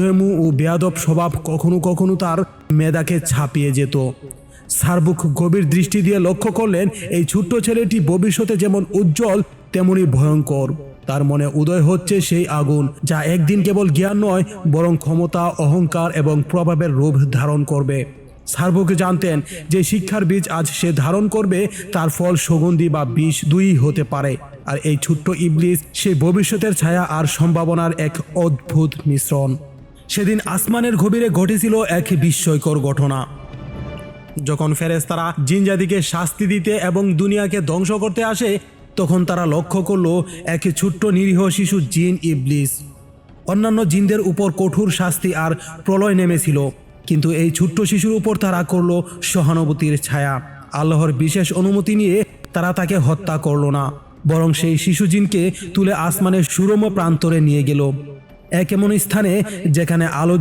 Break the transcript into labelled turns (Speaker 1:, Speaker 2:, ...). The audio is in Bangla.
Speaker 1: গেমু ও বেয়াদব স্বভাব কখনো কখনো তার মেধাকে ছাপিয়ে যেত। সার্বুক গভীর দৃষ্টি দিয়ে লক্ষ্য করলেন, এই ছোট্ট ছেলেটি ভবিষ্যতে যেমন উজ্জ্বল, তেমনি ভয়ঙ্কর। তার মনে উদয় হচ্ছে সেই আগুন, যা একদিন কেবল জ্ঞান নয়, বরং ক্ষমতা, অহংকার এবং প্রভাবের রূপ ধারণ করবে। সার্বক জানতেন যে শিক্ষার বীজ আজ সে ধারণ করবে, তার ফল সুগন্ধি বা বিষ দুই হতে পারে। আর এই ছোট্ট ইবলিস সেই ভবিষ্যতের ছায়া আর সম্ভাবনার এক অদ্ভুত মিশ্রণ। সেদিন আসমানের গভীরে ঘটেছিল এক বিস্ময়কর ঘটনা। যখন ফেরেশতারা জিনজাতিকে শাস্তি দিতে এবং দুনিয়াকে ধ্বংস করতে আসে, তখন তারা লক্ষ্য করল এক ছোট্ট নিরীহ শিশু জিন ইবলিস। অন্যান্য জিনদের উপর কঠোর শাস্তি আর প্রলয় নেমেছিল, কিন্তু এই ছোট্ট শিশুর উপর তারা করল সহানুভূতির ছায়া। আল্লাহর বিশেষ অনুমতি নিয়ে তারা তাকে হত্যা করল না, বরং সেই শিশু জিনকে তুলে আসমানের সুরম প্রান্তরে নিয়ে গেল। এক এমন স্থানে যেখানে আলো